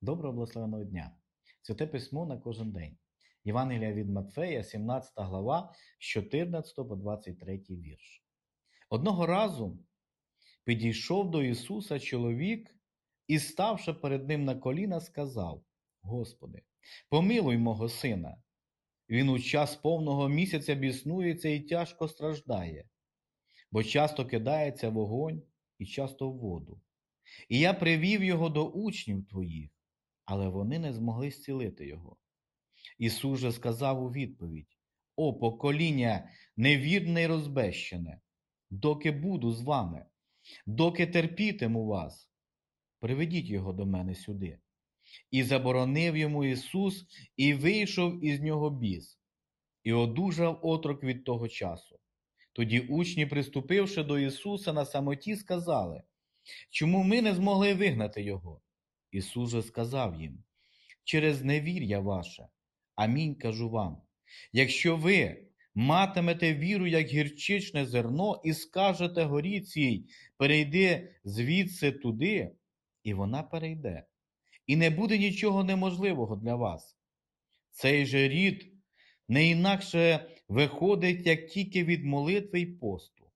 Доброго благословеного дня! Святе письмо на кожен день. Євангелія від Матфея, 17 глава, з 14 по 23 вірш. Одного разу підійшов до Ісуса чоловік і, ставши перед ним на коліна, сказав: Господи, помилуй мого сина. Він у час повного місяця біснується і тяжко страждає, бо часто кидається в вогонь і часто в воду. І я привів його до учнів твоїх, але вони не змогли зцілити його. Ісус же сказав у відповідь: О, покоління невірне й розбещене, доки буду з вами, доки терпітиму вас, приведіть його до мене сюди. І заборонив йому Ісус, і вийшов із нього біс, і одужав отрок від того часу. Тоді учні, приступивши до Ісуса на самоті, сказали, чому ми не змогли вигнати його? Ісус же сказав їм, через невір'я ваше. Амінь кажу вам. Якщо ви матимете віру, як гірчичне зерно, і скажете горі цій, перейди звідси туди, і вона перейде. І не буде нічого неможливого для вас. Цей же рід не інакше виходить, як тільки від молитви й посту.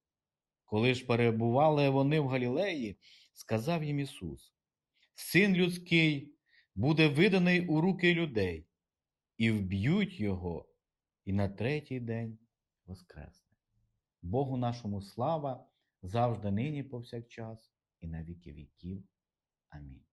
Коли ж перебували вони в Галілеї, сказав їм Ісус: Син людський буде виданий у руки людей, і вб'ють його, і на третій день воскресне. Богу нашому слава завжди нині повсякчас і на віки віків. Амінь.